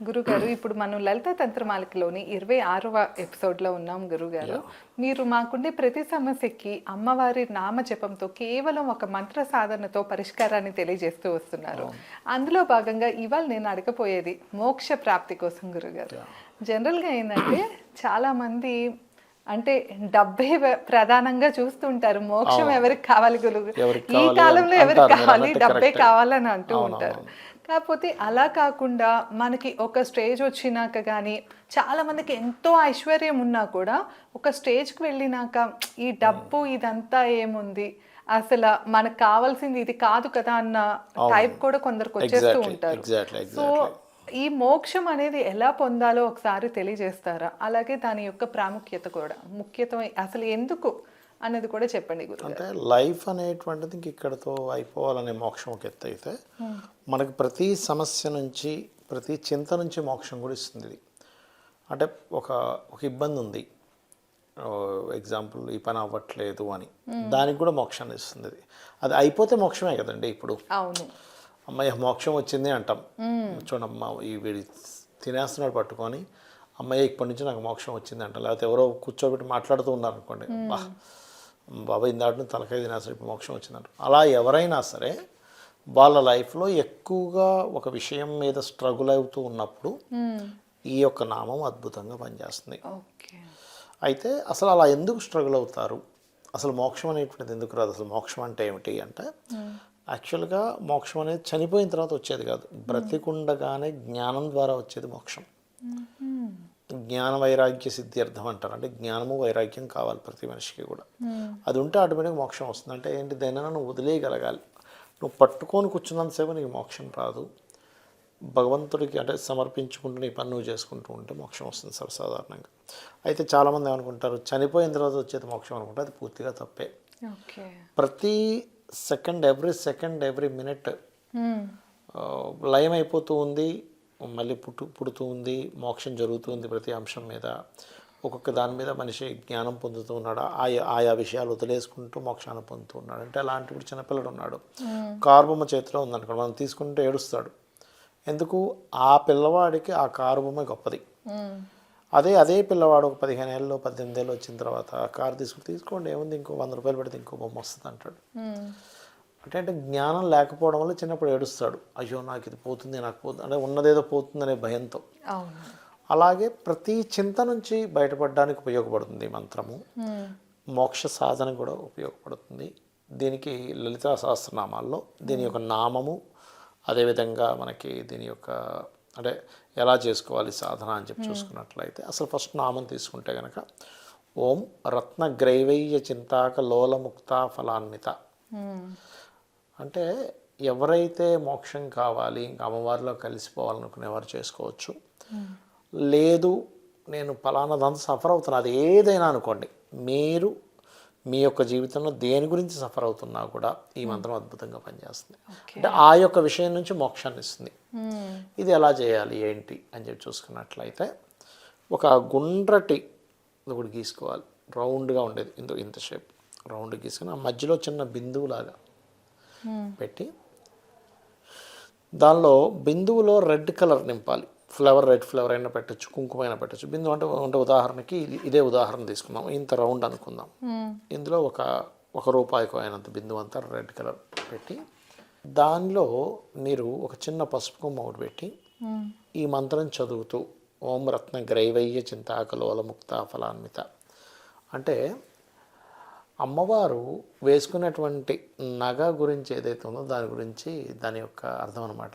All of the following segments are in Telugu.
గురుగారు ఇప్పుడు మనం లలిత తంత్రమాలికలోని ఇరవై ఆరవ ఎపిసోడ్లో ఉన్నాం గురుగారు. మీరు మాకుండే ప్రతి సమస్యకి అమ్మవారి నామ జపంతో కేవలం ఒక మంత్ర సాధనతో పరిష్కారాన్ని తెలియజేస్తూ వస్తున్నారు. అందులో భాగంగా ఇవాళ నేను అడగపోయేది మోక్ష ప్రాప్తి కోసం గురుగారు. జనరల్గా ఏంటంటే చాలా మంది అంటే డబ్బే ప్రధానంగా చూస్తుంటారు మోక్షం ఎవరికి కావాలి గురువు? ఈ కాలంలో ఎవరికి కావాలి? డబ్బే. కావాలని అంటూ ఉంటారు. కాకపోతే అలా కాకుండా మనకి ఒక స్టేజ్ వచ్చినాక కానీ చాలా మందికి ఎంతో ఐశ్వర్యం ఉన్నా కూడా ఒక స్టేజ్కి వెళ్ళినాక ఈ డబ్బు ఇదంతా ఏముంది? అసలు మనకు కావాల్సింది ఇది కాదు కదా అన్న టైప్ కూడా కొందరికి వచ్చేస్తూ ఉంటారు. సో ఈ మోక్షం అనేది ఎలా పొందాలో ఒకసారి తెలియజేస్తారా? అలాగే దాని యొక్క ప్రాముఖ్యత కూడా. ముఖ్యత అసలు ఎందుకు అనేది కూడా చెప్పండి అంటే లైఫ్ అనేటువంటిది ఇంక ఇక్కడతో అయిపోవాలనే మోక్షం ఒక ఎత్తు అయితే మనకి ప్రతి సమస్య నుంచి ప్రతి చింత నుంచి మోక్షం కూడా ఇస్తుంది ఇది. అంటే ఒక ఒక ఇబ్బంది ఉంది. ఎగ్జాంపుల్ ఈ పని అవ్వట్లేదు అని. దానికి కూడా మోక్షాన్ని ఇస్తుంది ఇది. అది అయిపోతే మోక్షమే కదండి ఇప్పుడు. అమ్మాయి మోక్షం వచ్చింది అంటాం. చూడమ్మ ఈ వీడి తినేస్తున్నాడు పట్టుకొని అమ్మాయి ఇప్పటి నుంచి నాకు మోక్షం వచ్చింది అంటాం. లేకపోతే ఎవరో కూర్చోబెట్టి మాట్లాడుతూ ఉన్నారు అనుకోండి బా బాబా ఇందాటి నుంచి తలకాయ తినేస్తాడు ఇప్పుడు మోక్షం వచ్చిందంట. అలా ఎవరైనా సరే వాళ్ళ లైఫ్లో ఎక్కువగా ఒక విషయం మీద స్ట్రగుల్ అవుతూ ఉన్నప్పుడు ఈ యొక్క నామం అద్భుతంగా పనిచేస్తుంది. ఓకే. అయితే అసలు అలా ఎందుకు స్ట్రగుల్ అవుతారు? అసలు మోక్షం అనేటువంటిది ఎందుకు రాదు? అసలు మోక్షం అంటే ఏమిటి అంటే యాక్చువల్గా మోక్షం అనేది చనిపోయిన తర్వాత వచ్చేది కాదు. బ్రతికుండగానే జ్ఞానం ద్వారా వచ్చేది మోక్షం. జ్ఞాన వైరాగ్య సిద్ధ్యర్థం అంటారు. అంటే జ్ఞానము వైరాగ్యం కావాలి ప్రతి మనిషికి కూడా. అది ఉంటే ఆటోమేటిక్గా మోక్షం వస్తుంది. అంటే ఏంటి దేనైనా నువ్వు వదిలేయగలగాలి. నువ్వు పట్టుకొని కూర్చున్నంతసేపు నీకు మోక్షం రాదు. భగవంతుడికి అంటే సమర్పించుకుంటూ నీ పని నువ్వు చేసుకుంటూ ఉంటే మోక్షం వస్తుంది సర్వసాధారణంగా. అయితే చాలామంది ఏమనుకుంటారు చనిపోయిన తర్వాత వచ్చేది మోక్షం అనుకుంటే అది పూర్తిగా తప్పే. ప్రతి second every second every minute లయం అయిపోతూ ఉంది. మళ్ళీ పుట్టు పుడుతూ ఉంది మోక్షం జరుగుతూ ఉంది ప్రతి అంశం మీద. ఒక్కొక్క దాని మీద మనిషి జ్ఞానం పొందుతూ ఉన్నాడు? ఆయా ఆయా విషయాలు వదిలేసుకుంటూ మోక్షాన్ని పొందుతూ ఉన్నాడు. అంటే అలాంటి ఇప్పుడు చిన్నపిల్లడు ఉన్నాడు. కారు చేతిలో ఉందనుకోండి మనం తీసుకుంటే ఏడుస్తాడు. ఎందుకు? ఆ పిల్లవాడికి ఆ కారు బొమ్మ గొప్పది అదే అదే పిల్లవాడు ఒక పదిహేను ఏళ్ళు పద్దెనిమిది ఏళ్ళు వచ్చిన తర్వాత ఆ కారు తీసుకుని తీసుకోండి ఏముంది ఇంకో వంద రూపాయలు పెడితే ఇంకో బొమ్మ వస్తుంది అంటాడు అంటే అంటే జ్ఞానం లేకపోవడం వల్ల చిన్నప్పుడు ఏడుస్తాడు. అయ్యో నాకు ఇది పోతుంది నాకు పోతుంది అంటే ఉన్నదేదో పోతుంది అనే భయంతో అలాగే ప్రతి చింత నుంచి బయటపడడానికి ఉపయోగపడుతుంది ఈ మంత్రము. మోక్ష సాధన కూడా ఉపయోగపడుతుంది. దీనికి లలితా సహస్రనామాల్లో దీని యొక్క నామము అదేవిధంగా మనకి దీని యొక్క అంటే ఎలా చేసుకోవాలి సాధన అని చెప్పి చూసుకున్నట్లయితే అసలు ఫస్ట్ నామం తీసుకుంటే కనుక ఓం రత్నగ్రైవయ్య చింతాక లోలముక్త ఫలాన్విత అంటే ఎవరైతే మోక్షం కావాలి ఇంకా అమ్మవారిలో కలిసిపోవాలనుకునేవారు చేసుకోవచ్చు. లేదు నేను పలానాదంతా సఫర్ అవుతున్నా అది ఏదైనా అనుకోండి. మీరు మీ యొక్క జీవితంలో దేని గురించి సఫర్ అవుతున్నా కూడా ఈ మంత్రం అద్భుతంగా పనిచేస్తుంది. అంటే ఆ యొక్క విషయం నుంచి మోక్షాన్ని ఇస్తుంది. ఇది ఎలా చేయాలి ఏంటి అని చెప్పి చూసుకున్నట్లయితే ఒక గుండ్రటి ఒకటి గీసుకోవాలి. రౌండ్గా ఉండేది. ఇంత ఇంత షేప్. రౌండ్ గీసుకుని ఆ మధ్యలో చిన్న బిందువులాగా పెట్టి దానిలో బిందువులో రెడ్ కలర్ నింపాలి. ఫ్లవర్ రెడ్ ఫ్లవర్ అయినా పెట్టచ్చు కుంకుమ అయినా పెట్టచ్చు. బిందువు అంటే అంటే ఉదాహరణకి ఇది- ఇదే ఉదాహరణ తీసుకుందాం. ఇంత రౌండ్ అనుకుందాం. ఇందులో ఒక ఒక రూపాయికు అయినంత బిందువు అంతా రెడ్ కలర్ పెట్టి దానిలో మీరు ఒక చిన్న పసుపు కొమ్మ ఒకటి పెట్టి ఈ మంత్రం చదువుతూ ఓం రత్న గ్రైవయ్య చింతాకలోల ముక్త ఫలాన్విత అంటే అమ్మవారు వేసుకున్నటువంటి నగ గురించి ఏదైతే ఉందో దాని గురించి దాని యొక్క అర్థం అనమాట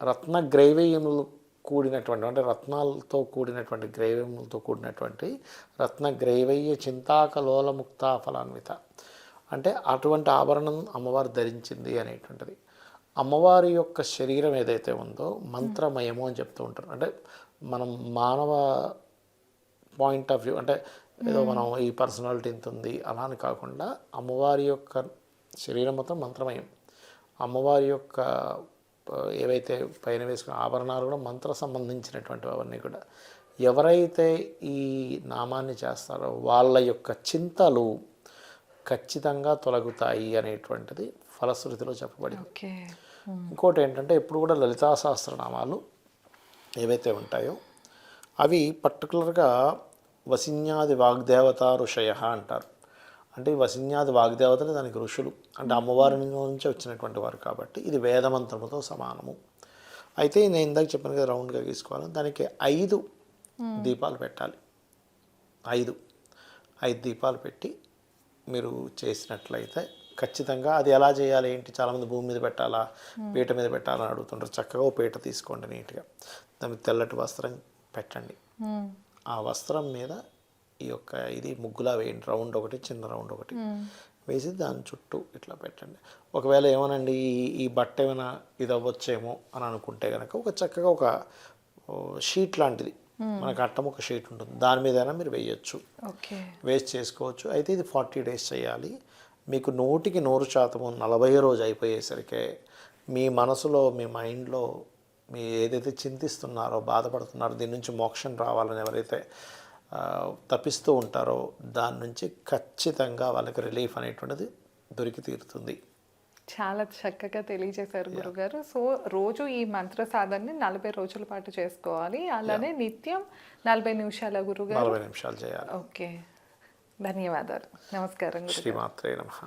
రత్న గ్రైవేయములు కూడినటువంటి అంటే రత్నాలతో కూడినటువంటి గ్రైవేయములతో కూడినటువంటి రత్న గ్రైవయ్య చింతాకలోల ముక్త ఫలాన్విత. అంటే అటువంటి ఆభరణం అమ్మవారు ధరించింది అనేటువంటిది. అమ్మవారి యొక్క శరీరం ఏదైతే ఉందో మంత్రమయము అని చెప్తూ ఉంటారు. అంటే మనం మానవ పాయింట్ ఆఫ్ వ్యూ అంటే ఏదో మనం ఈ పర్సనాలిటీ ఇంత ఉంది అలా అని కాకుండా అమ్మవారి యొక్క శరీరం మొత్తం మంత్రమయం. అమ్మవారి యొక్క ఏవైతే పైన వేసుకున్న ఆభరణాలు కూడా మంత్ర సంబంధించినటువంటివి అవన్నీ కూడా. ఎవరైతే ఈ నామాన్ని చేస్తారో వాళ్ళ యొక్క చింతలు ఖచ్చితంగా తొలగుతాయి అనేటువంటిది ఫలశ్రుతిలో చెప్పబడింది. ఇంకోటి ఏంటంటే ఎప్పుడు కూడా లలితా సహస్రనామాలు ఏవైతే ఉంటాయో అవి పర్టికులర్గా వసిన్యాది వాగ్దేవత ఋషయ అంటారు. అంటే వసిన్యాది వాగ్దేవతలు దానికి ఋషులు. అంటే అమ్మవారి నుంచి వచ్చినటువంటి వారు కాబట్టి ఇది వేదమంత్రముతో సమానము. అయితే నేను ఇందాక చెప్పాను కదా రౌండ్గా గీసుకోవాలి. దానికి ఐదు దీపాలు పెట్టాలి. ఐదు. ఐదు దీపాలు పెట్టి మీరు చేసినట్లయితే ఖచ్చితంగా అది ఎలా చేయాలి ఏంటి చాలామంది భూమి మీద పెట్టాలా పీట మీద పెట్టాలని అడుగుతుంటారు. చక్కగా ఓ పీట తీసుకోండి నీట్గా. దానికి తెల్లటి వస్త్రం పెట్టండి. ఆ వస్త్రం మీద ఈ యొక్క ఇది ముగ్గులా వేయండి. రౌండ్ ఒకటి చిన్న రౌండ్ ఒకటి. వేసి దాని చుట్టూ ఇట్లా పెట్టండి. ఒకవేళ ఏమోనండి ఈ ఈ బట్ట ఏమైనా ఇది అవ్వచ్చేమో అని అనుకుంటే కనుక ఒక చక్కగా ఒక షీట్ లాంటిది. మనకు అట్టం ఒక షీట్ ఉంటుంది. దాని మీదైనా మీరు వేయొచ్చు. ఓకే. వేస్ట్ చేసుకోవచ్చు. అయితే ఇది ఫార్టీ డేస్ చేయాలి. మీకు నూటికి నూరు శాతము నలభై రోజు అయిపోయేసరికి మీ మనసులో మీ మైండ్లో మీ ఏదైతే చింతిస్తున్నారో బాధపడుతున్నారో దీని నుంచి మోక్షం రావాలని ఎవరైతే తప్పిస్తూ ఉంటారో దాని నుంచి ఖచ్చితంగా వాళ్ళకి రిలీఫ్ అనేటువంటిది దొరికి తీరుతుంది. చాలా చక్కగా తెలియజేశారు గురుగారు. సో రోజు ఈ మంత్ర సాధనని నలభై రోజుల పాటు చేసుకోవాలి. అలానే నిత్యం నలభై నిమిషాల గురుగారు. నలభై నిమిషాలు చేయాలి. ఓకే. ధన్యవాదాలు. నమస్కారం శ్రీమాత్రే నమః.